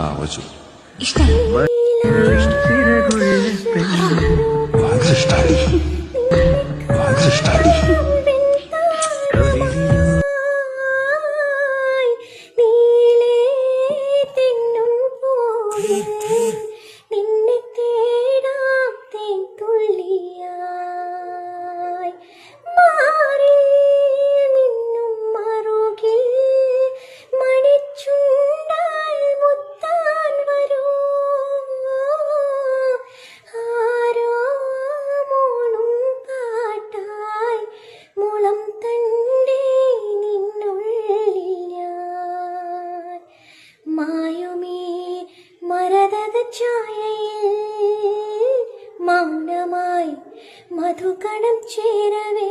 ആ വെച്ചു ഇഷ്ടായി ഭയങ്കര ഇഷ്ടായി ഛായയിൽ മൗനമായി മധുകണം ചേരവേ.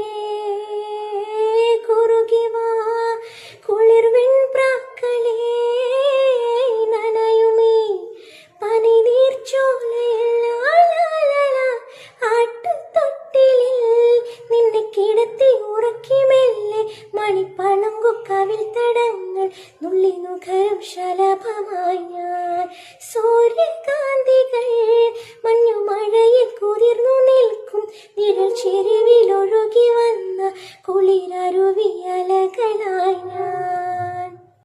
കളിപ്പളുങ്കുക്കവിൽ തടങ്ങൾ നുള്ളി നുഖരും ശലഭമായി ഞാൻ. സൂര്യകാന്തികൾ മഞ്ഞുമഴയിൽ കുതിർന്നു നിൽക്കും നിഴൽ ചെരുവിലൊഴുകി വന്ന കുളിരരുവിയലകളായി ഞാൻ.